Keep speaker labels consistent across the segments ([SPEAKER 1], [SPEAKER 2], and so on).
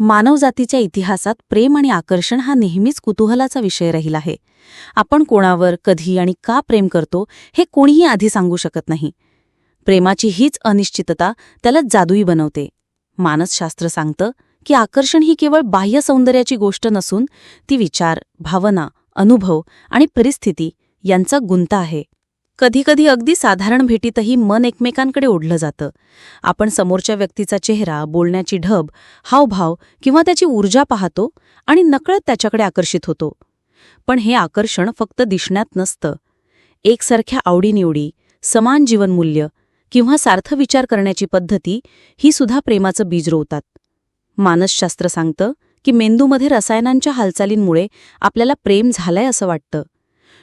[SPEAKER 1] मानवजातीच्या इतिहासात प्रेम आणि आकर्षण हा नेहमीच कुतूहलाचा विषय राहील आहे. आपण कोणावर कधी आणि का प्रेम करतो हे कोणीही आधी सांगू शकत नाही. प्रेमाची हीच अनिश्चितता त्याला जादुई बनवते. मानसशास्त्र सांगतं की आकर्षण ही केवळ बाह्य सौंदर्याची गोष्ट नसून ती विचार भावना अनुभव आणि परिस्थिती यांचा गुंता आहे. कधीकधी अगदी साधारण भेटीतही मन एकमेकांकडे ओढलं जातं. आपण समोरच्या व्यक्तीचा चेहरा बोलण्याची ढब हावभाव किंवा त्याची ऊर्जा पाहतो आणि नकळत त्याच्याकडे आकर्षित होतो. पण हे आकर्षण फक्त दिसण्यात नसतं. एकसारख्या आवडीनिवडी समान जीवनमूल्य किंवा सार्थ विचार करण्याची पद्धती ही सुद्धा प्रेमाचं बीज रोवतात. मानसशास्त्र सांगतं की मेंदूमध्ये रसायनांच्या हालचालींमुळे आपल्याला प्रेम झालंय असं वाटतं.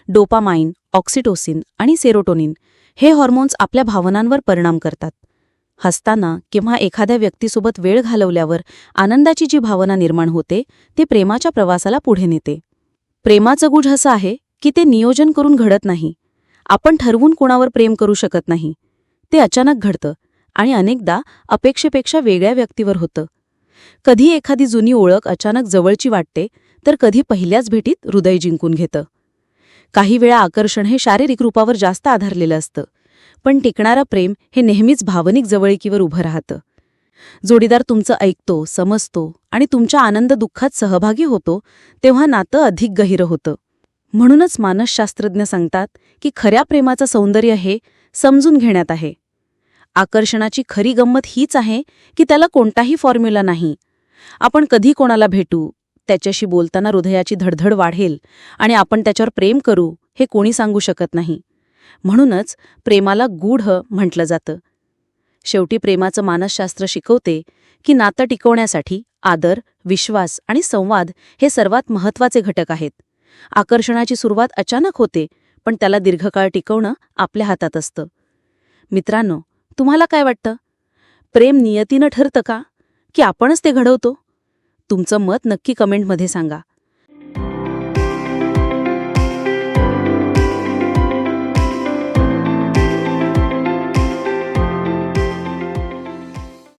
[SPEAKER 1] डोपामाइन ऑक्सिटोसिन आणि सेरोटोनिन हे हॉर्मोन्स आपल्या भावनांवर परिणाम करतात. हसताना किंवा एखाद्या व्यक्तीसोबत वेळ घालवल्यावर आनंदाची जी भावना निर्माण होते ते प्रेमाच्या प्रवासाला पुढे नेते. प्रेमाचं गुढ असं आहे की ते नियोजन करून घडत नाही. आपण ठरवून कोणावर प्रेम करू शकत नाही. ते अचानक घडतं आणि अनेकदा अपेक्षेपेक्षा वेगळ्या व्यक्तीवर होतं. कधी एखादी जुनी ओळख अचानक जवळची वाटते तर कधी पहिल्याच भेटीत हृदय जिंकून घेतं. काही वेळा आकर्षण हे शारीरिक रूपावर जास्त आधारलेलं असतं. पण टिकणारं प्रेम हे नेहमीच भावनिक जवळकीवर उभं राहतं. जोडीदार तुमचं ऐकतो समजतो आणि तुमच्या आनंद दुःखात सहभागी होतो तेव्हा नातं अधिक गहिरं होतं. म्हणूनच मानसशास्त्रज्ञ सांगतात की खऱ्या प्रेमाचं सौंदर्य हे समजून घेण्यात आहे. आकर्षणाची खरी गंमत हीच आहे की त्याला कोणताही फॉर्म्युला नाही. आपण कधी कोणाला भेटू त्याच्याशी बोलताना हृदयाची धडधड वाढेल आणि आपण त्याच्यावर प्रेम करू हे कोणी सांगू शकत नाही. म्हणूनच प्रेमाला गूढ म्हटलं जातं. शेवटी प्रेमाचं मानसशास्त्र शिकवते की नातं टिकवण्यासाठी आदर विश्वास आणि संवाद हे सर्वात महत्त्वाचे घटक आहेत. आकर्षणाची सुरुवात अचानक होते पण त्याला दीर्घकाळ टिकवणं आपल्या हातात असतं. मित्रांनो तुम्हाला काय वाटतं? प्रेम नियतीनं ठरतं का? की आपणच ते घडवतो? तुमचं मत नक्की कमेंटमध्ये सांगा.